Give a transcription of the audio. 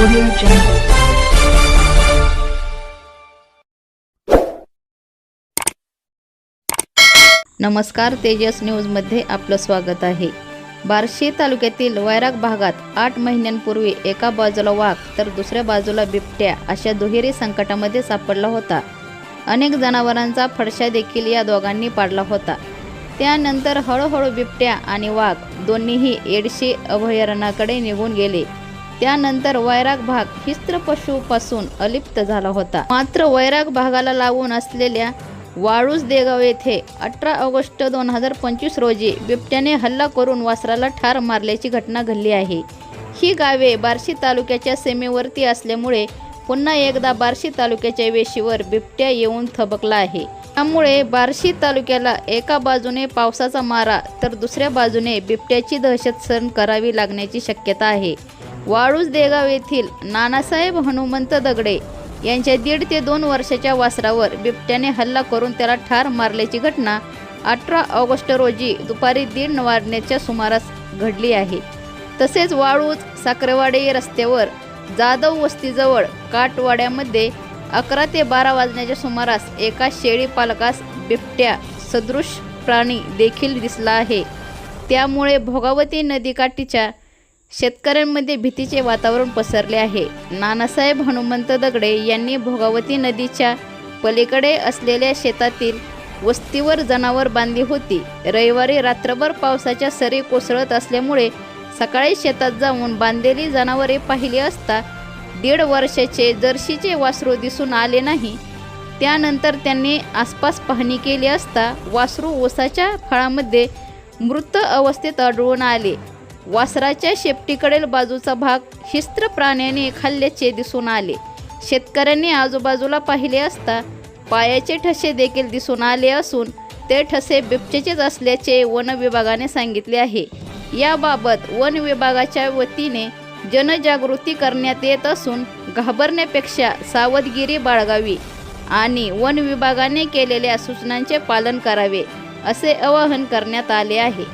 Audio Jungle. नमस्कार तेजस न्यूजमध्ये आपलं स्वागत आहे. बार्शी तालुक्यातील वैराग भागात आठ महिन्यांपूर्वी एका बाजूला वाघ तर दुसऱ्या बाजूला बिबट्या अशा दुहेरी संकटामध्ये सापडला होता. अनेक जनावरांचा फडशा देखील या दोघांनी पाडला होता. त्यानंतर हळूहळू बिबट्या आणि वाघ दोन्हीही एडशी अभयारण्याकडे निघून गेले. त्यानंतर वैराग भाग हिस्त्र पशुपासून अलिप्त झाला होता. मात्र वैराग भागाला लागून असलेल्या वाळूज देगाव येथे अठरा ऑगस्ट दोन हजार पंचवीस रोजी बिबट्याने हल्ला करून वासराला ठार मारल्याची घटना घडली आहे. ही गावे बार्शी तालुक्याच्या सीमेवरती असल्यामुळे पुन्हा एकदा बार्शी तालुक्याच्या वेशीवर बिबट्या येऊन थबकला आहे. त्यामुळे बार्शी तालुक्याला एका बाजूने पावसाचा मारा तर दुसऱ्या बाजूने बिबट्याची दहशत सहन करावी लागण्याची शक्यता आहे. वाळूज देगाव येथील नानासाहेब हनुमंत दगडे यांच्या दीड ते दोन वर्षाच्या वासरावर बिबट्याने हल्ला करून त्याला ठार मारल्याची घटना अठरा ऑगस्ट रोजी दुपारी दीड वाजण्याच्या सुमारास घडली आहे. तसेच वाळूज साखरेवाडी रस्त्यावर जाधव वस्तीजवळ काटवाड्यामध्ये अकरा ते बारा वाजण्याच्या सुमारास एका शेळी पालकास बिबट्या सदृश प्राणी देखील दिसला आहे. त्यामुळे भोगावती नदीकाठीच्या शेतकऱ्यांमध्ये भीतीचे वातावरण पसरले आहे. नानासाहेब हनुमंत दगडे यांनी भोगावती नदीच्या पलीकडे असलेल्या शेतातील वस्तीवर जनावर बांधली होती. रविवारी रात्रभर पावसाच्या सरी कोसळत असल्यामुळे सकाळी शेतात जाऊन बांधलेली जनावरे पाहिली असता दीड वर्षाचे जर्शीचे वासरू दिसून आले नाही. त्यानंतर त्यांनी आसपास पाहणी केली असता वासरू ओसाच्या फळामध्ये मृत अवस्थेत आढळून आले. वासराच्या शेपटीकडील बाजूचा भाग हिस्त्र प्राण्याने खाल्ल्याचे दिसून आले. शेतकऱ्यांनी आजूबाजूला पाहिले असता पायाचे ठसे देखील दिसून आले असून ते ठसे बिबचेचेच असल्याचे वन विभागाने सांगितले आहे. याबाबत वन विभागाच्या वतीने जनजागृती करण्यात येत असून घाबरण्यापेक्षा सावधगिरी बाळगावी आणि वन विभागाने केलेल्या सूचनांचे पालन करावे असे आवाहन करण्यात आले आहे.